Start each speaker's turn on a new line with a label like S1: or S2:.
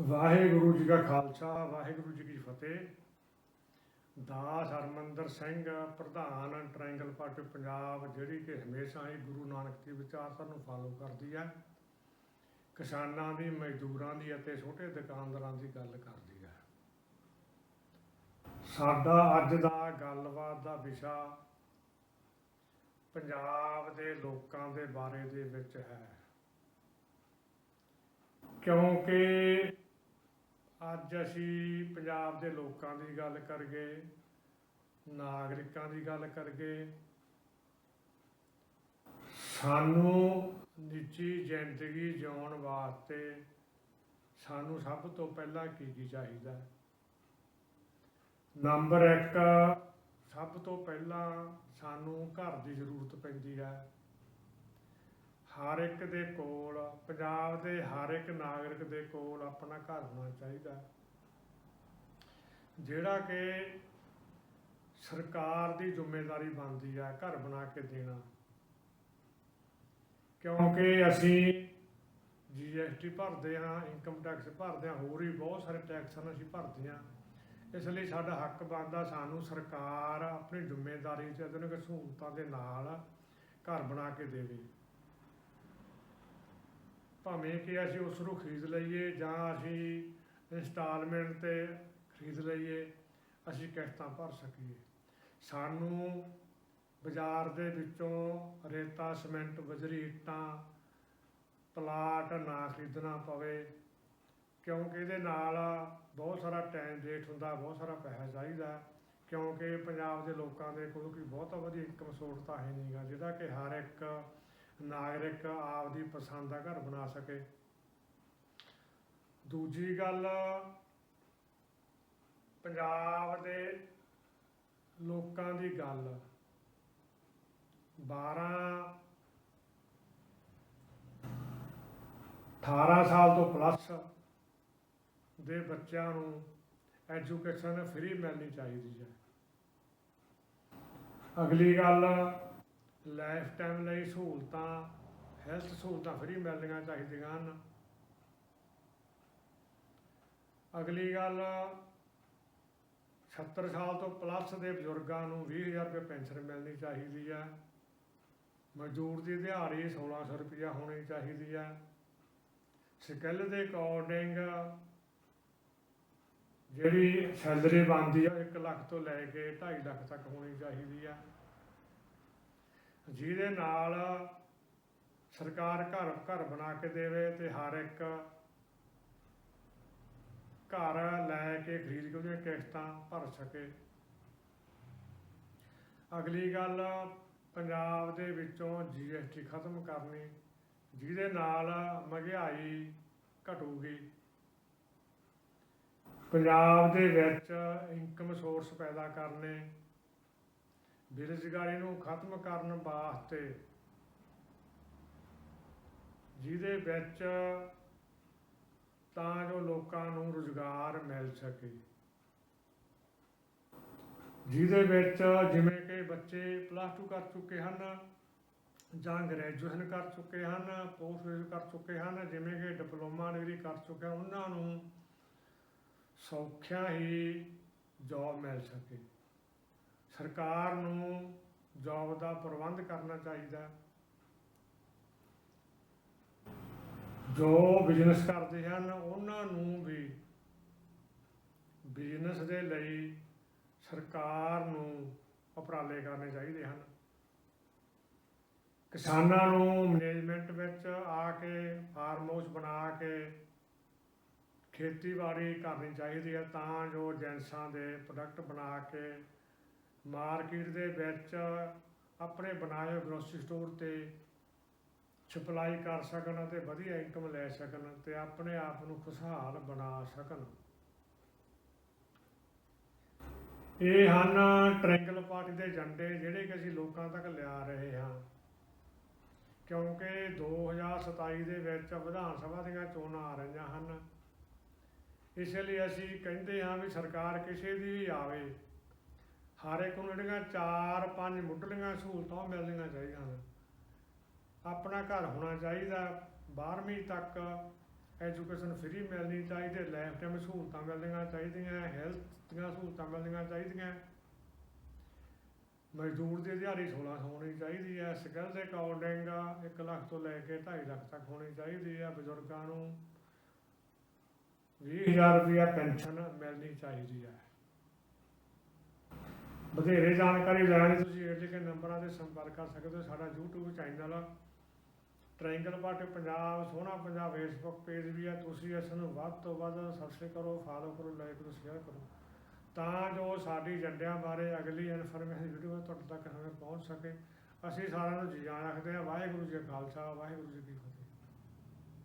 S1: ਵਾਹਿਗੁਰੂ ਜੀ ਕਾ ਖਾਲਸਾ, ਵਾਹਿਗੁਰੂ ਜੀ ਕੀ ਫਤਿਹ। ਦਾਸ ਹਰਮੰਦਰ ਸਿੰਘ, ਪ੍ਰਧਾਨ triangle party Punjab, ਜਿਹੜੀ ਕਿ ਹਮੇਸ਼ਾ ਹੀ ਗੁਰੂ ਨਾਨਕ ਦੀ ਵਿਚਾਰਧਾਰਾ ਨੂੰ ਫਾਲੋ ਕਰਦੀ ਹੈ। ਕਿਸਾਨਾਂ ਦੀ, ਮਜ਼ਦੂਰਾਂ ਦੀ ਅਤੇ ਛੋਟੇ ਦੁਕਾਨਦਾਰਾਂ ਦੀ ਗੱਲ ਕਰਦੀ ਹੈ। ਸਾਡਾ ਅੱਜ ਦਾ ਗੱਲਬਾਤ ਦਾ ਵਿਸ਼ਾ ਪੰਜਾਬ ਦੇ ਲੋਕਾਂ ਦੇ ਬਾਰੇ ਦੇ ਵਿੱਚ ਹੈ। ਕਿਉਂਕਿ ਅੱਜ ਅਸੀਂ ਪੰਜਾਬ ਦੇ ਲੋਕਾਂ ਦੀ ਗੱਲ ਕਰਗੇ, ਨਾਗਰਿਕਾਂ ਦੀ ਗੱਲ ਕਰਗੇ। ਸਾਨੂੰ ਨਿੱਜੀ ਜ਼ਿੰਦਗੀ ਜਿਉਣ ਵਾਸਤੇ ਸਾਨੂੰ ਸਭ ਤੋਂ ਪਹਿਲਾਂ ਕੀ ਕੀ ਚਾਹੀਦਾ? ਨੰਬਰ 1 ਸਭ ਤੋਂ ਪਹਿਲਾਂ ਸਾਨੂੰ ਘਰ ਦੀ ਜ਼ਰੂਰਤ ਪੈਂਦੀ ਹੈ। ਹਰ ਇੱਕ ਦੇ ਕੋਲ, ਪੰਜਾਬ ਦੇ ਹਰ ਇੱਕ ਨਾਗਰਿਕ ਦੇ ਕੋਲ ਆਪਣਾ ਘਰ ਹੋਣਾ ਚਾਹੀਦਾ ਜਿਹੜਾ ਕਿ ਸਰਕਾਰ ਦੀ ਜ਼ਿੰਮੇਵਾਰੀ ਬਣਦੀ ਹੈ ਘਰ ਬਣਾ ਕੇ ਦੇਣਾ। ਕਿਉਂਕਿ ਅਸੀਂ ਜੀਐਸਟੀ ਭਰਦੇ ਹਾਂ ਇਨਕਮ ਟੈਕਸ ਭਰਦੇ ਹਾਂ, ਹੋਰ ਵੀ ਬਹੁਤ ਸਾਰੇ ਟੈਕਸ ਹਨ ਅਸੀਂ ਭਰਦੇ ਹਾਂ। ਇਸ ਲਈ ਸਾਡਾ ਹੱਕ ਬਣਦਾ ਸਾਨੂੰ ਸਰਕਾਰ ਆਪਣੀ ਜ਼ਿੰਮੇਵਾਰੀ ਤੇ ਆਧੁਨਿਕ ਸਹੂਲਤਾਂ ਦੇ ਨਾਲ ਘਰ ਬਣਾ ਕੇ ਦੇਵੇ। ਭਾਵੇਂ ਕਿ ਅਸੀਂ ਉਸ ਨੂੰ ਖਰੀਦ ਲਈਏ ਜਾਂ ਅਸੀਂ ਇੰਸਟਾਲਮੈਂਟ ਤੇ ਖਰੀਦ ਲਈਏ, ਅਸੀਂ ਕਿਸ਼ਤਾਂ ਭਰ ਸਕੀਏ। ਸਾਨੂੰ ਬਾਜ਼ਾਰ ਦੇ ਵਿੱਚੋਂ ਰੇਤਾ, ਸੀਮੈਂਟ, ਬਜਰੀ, ਇੱਟਾਂ, ਪਲਾਟ ਨਾ ਖਰੀਦਣਾ ਪਵੇ, ਕਿਉਂਕਿ ਇਹਦੇ ਨਾਲ ਬਹੁਤ ਸਾਰਾ ਟਾਈਮ ਵੇਟ ਹੁੰਦਾ, ਬਹੁਤ ਸਾਰਾ ਪੈਸਾ ਚਾਹੀਦਾ, ਕਿਉਂਕਿ ਪੰਜਾਬ ਦੇ ਲੋਕਾਂ ਦੇ ਕੋਲ ਕੋਈ ਬਹੁਤਾ ਵਧੀਆ ਇਨਕਮ ਸੋਰਸ ਤਾਂ ਹੈ ਨਹੀਂਗਾ ਜਿਹਦਾ ਕਿ ਹਰ ਇੱਕ ਨਾਗਰਿਕ ਆਪਦੀ ਪਸੰਦ ਦਾ ਘਰ ਬਣਾ ਸਕੇ। ਦੂਜੀ ਗੱਲ, ਪੰਜਾਬ ਦੇ ਲੋਕਾਂ ਦੀ ਗੱਲ। 12 18 ਸਾਲ ਤੋਂ ਪਲੱਸ ਦੇ ਬੱਚਿਆਂ ਨੂੰ ਐਜੂਕੇਸ਼ਨ ਫ੍ਰੀ ਮਿਲਣੀ ਚਾਹੀਦੀ ਹੈ। ਅਗਲੀ ਗੱਲ ਲਾਈਫ ਟਾਈਮ ਲਈ ਸਹੂਲਤਾਂ, ਹੈਲਥ ਸਹੂਲਤਾਂ ਫ੍ਰੀ ਮਿਲਣੀਆਂ ਚਾਹੀਦੀਆਂ ਹਨ। ਅਗਲੀ ਗੱਲ 70 ਸਾਲ ਤੋਂ ਪਲੱਸ ਦੇ ਬਜ਼ੁਰਗਾਂ ਨੂੰ 20000 ਰੁਪਏ ਪੈਨਸ਼ਨ ਮਿਲਣੀ ਚਾਹੀਦੀ ਹੈ। ਮਜ਼ਦੂਰ ਦੀ ਦਿਹਾੜੀ 1600 ਰੁਪਇਆ ਹੋਣੀ ਚਾਹੀਦੀ ਹੈ। ਸਕਿੱਲ ਦੇ ਅਕੋਰਡਿੰਗ ਜਿਹੜੀ ਸੈਲਰੀ ਬਣਦੀ ਆ 1 ਲੱਖ ਤੋਂ ਲੈ ਕੇ 2.5 ਲੱਖ ਤੱਕ ਹੋਣੀ ਚਾਹੀਦੀ ਆ ਜਿਹਦੇ ਨਾਲ ਸਰਕਾਰ ਘਰ ਘਰ ਬਣਾ ਕੇ ਦੇਵੇ ਤੇ ਹਰ ਇੱਕ ਘਰ ਲੈ ਕੇ ਖਰੀਦ ਕੇ ਉਹਦੀਆਂ ਕਿਸ਼ਤਾਂ ਭਰ ਸਕੇ। ਅਗਲੀ ਗੱਲ, ਪੰਜਾਬ ਦੇ ਵਿੱਚੋਂ ਜੀਐਸਟੀ ਖਤਮ ਕਰਨੀ, ਜਿਹਦੇ ਨਾਲ ਮਹਿੰਗਾਈ ਘਟੂਗੀ। ਪੰਜਾਬ ਦੇ ਵਿੱਚ ਇਨਕਮ ਸੋਰਸ ਪੈਦਾ ਕਰਨੇ ਬੇਰੁਜ਼ਗਾਰੀ ਨੂੰ ਖਤਮ ਕਰਨ ਵਾਸਤੇ ਜਿਹਦੇ ਵਿੱਚ ਤਾਂ ਜੋ ਲੋਕਾਂ ਨੂੰ ਰੁਜ਼ਗਾਰ ਮਿਲ ਸਕੇ। ਜਿਹਦੇ ਵਿੱਚ ਜਿਵੇਂ ਕਿ ਬੱਚੇ ਪਲੱਸ 2 ਕਰ ਚੁੱਕੇ ਹਨ, ਜਾਂ ਗ੍ਰੈਜੂਏਸ਼ਨ ਕਰ ਚੁੱਕੇ ਹਨ ਪੋਸਟ ਗ੍ਰੈਜੂਏਸ਼ਨ ਕਰ ਚੁੱਕੇ ਹਨ, ਜਿਵੇਂ ਕਿ ਡਿਪਲੋਮਾ ਡਿਗਰੀ ਕਰ ਚੁੱਕੇ ਉਹਨਾਂ ਨੂੰ ਸੌਖਿਆ ਹੀ ਜੌਬ ਮਿਲ ਸਕੇ। ਸਰਕਾਰ ਨੂੰ ਜੌਬ ਦਾ ਪ੍ਰਬੰਧ ਕਰਨਾ ਚਾਹੀਦਾ ਜੋ ਬਿਜ਼ਨਸ ਕਰਦੇ ਹਨ, ਉਹਨਾਂ ਨੂੰ ਵੀ ਬਿਜ਼ਨਸ ਦੇ ਲਈ ਸਰਕਾਰ ਨੂੰ ਉਪਰਾਲੇ ਕਰਨੇ ਚਾਹੀਦੇ ਹਨ। ਕਿਸਾਨਾਂ ਨੂੰ ਮੈਨੇਜਮੈਂਟ ਵਿੱਚ ਆ ਕੇ ਫਾਰਮ ਹਾਊਸ ਬਣਾ ਕੇ ਖੇਤੀਬਾੜੀ ਕਰਨੀ ਚਾਹੀਦੀ ਹੈ ਤਾਂ ਜੋ ਜੈਂਸਾਂ ਦੇ ਪ੍ਰੋਡਕਟ ਬਣਾ ਕੇ ਮਾਰਕੀਟ ਦੇ ਵਿੱਚ ਆਪਣੇ ਬਣਾਏ ਹੋਏ ਗਰੋਸਰੀ ਸਟੋਰ ਤੇ ਸਪਲਾਈ ਕਰ ਸਕਣ ਅਤੇ ਵਧੀਆ ਇਨਕਮ ਲੈ ਸਕਣ ਤੇ ਆਪਣੇ ਆਪ ਨੂੰ ਖੁਸ਼ਹਾਲ ਬਣਾ ਸਕਣ। ਇਹ ਹਨ ਟ੍ਰੈਂਗਲ ਪਾਰਟੀ ਦੇ ਝੰਡੇ ਜਿਹੜੇ ਕਿ ਅਸੀਂ ਲੋਕਾਂ ਤੱਕ ਲਿਆ ਰਹੇ ਹਾਂ। ਕਿਉਂਕਿ 2027 ਦੇ ਵਿੱਚ ਵਿਧਾਨ ਸਭਾ ਦੀਆਂ ਚੋਣਾਂ ਆ ਰਹੀਆਂ ਹਨ। ਇਸ ਲਈ ਅਸੀਂ ਕਹਿੰਦੇ ਹਾਂ ਵੀ ਸਰਕਾਰ ਕਿਸੇ ਦੀ ਵੀ ਆਵੇ ਹਰ ਇੱਕ ਨੂੰ ਜਿਹੜੀਆਂ ਚਾਰ ਪੰਜ ਮੁੱਢਲੀਆਂ ਸਹੂਲਤਾਂ ਮਿਲਣੀਆਂ ਚਾਹੀਦੀਆਂ ਹਨ ਆਪਣਾ ਘਰ ਹੋਣਾ ਚਾਹੀਦਾ 12ਵੀਂ ਤੱਕ ਐਜੂਕੇਸ਼ਨ ਫ੍ਰੀ ਮਿਲਣੀ ਚਾਹੀਦੀ ਲਾਈਫ ਟਾਈਮ ਸਹੂਲਤਾਂ ਮਿਲਣੀਆਂ ਚਾਹੀਦੀਆਂ ਹੈਲਥ ਦੀਆਂ ਸਹੂਲਤਾਂ ਮਿਲਣੀਆਂ ਚਾਹੀਦੀਆਂ। ਮਜ਼ਦੂਰ ਦੀ ਦਿਹਾੜੀ 1600 ਹੋਣੀ ਚਾਹੀਦੀ ਹੈ ਸਕਿੱਲ ਦੇ ਅਕਾਊਂਟਿੰਗ 1 ਲੱਖ ਤੋਂ ਲੈ ਕੇ 2.5 ਲੱਖ ਤੱਕ ਹੋਣੀ ਚਾਹੀਦੀ ਹੈ, ਬਜ਼ੁਰਗਾਂ ਨੂੰ 20000 ਰੁਪਇਆ ਪੈਨਸ਼ਨ ਮਿਲਣੀ ਚਾਹੀਦੀ ਹੈ। ਵਧੇਰੇ ਜਾਣਕਾਰੀ ਲੈਣ ਲਈ ਤੁਸੀਂ ਹੇਠ ਲਿਖੇ ਨੰਬਰਾਂ ਤੇ ਸੰਪਰਕ ਕਰ ਸਕਦੇ ਹੋ ਸਾਡਾ YouTube channel triangle party Punjab, ਸੋਹਣਾ ਪੰਜਾਬ ਫੇਸਬੁੱਕ ਪੇਜ ਵੀ ਹੈ ਤੁਸੀਂ ਇਸ ਨੂੰ ਵੱਧ ਤੋਂ ਵੱਧ ਸਬਸਕ੍ਰਾਈਬ ਕਰੋ ਫਾਲੋ ਕਰੋ ਲਾਈਕ ਕਰੋ ਸ਼ੇਅਰ ਕਰੋ। ਤਾਂ ਜੋ ਸਾਡੀ ਏਜੰਡਿਆਂ ਬਾਰੇ ਅਗਲੀ ਇਨਫੋਰਮੇਸ਼ਨ ਵੀਡੀਓ ਤੁਹਾਡੇ ਤੱਕ ਹਮੇ ਪਹੁੰਚ ਸਕੇ। ਅਸੀਂ ਸਾਰਿਆਂ ਨੂੰ ਜੀ ਜਾਣ ਰੱਖਦੇ ਹਾਂ ਵਾਹਿਗੁਰੂ ਜੀ ਕਾ ਖਾਲਸਾ, ਵਾਹਿਗੁਰੂ ਜੀ ਕੀ ਫਤਿਹ।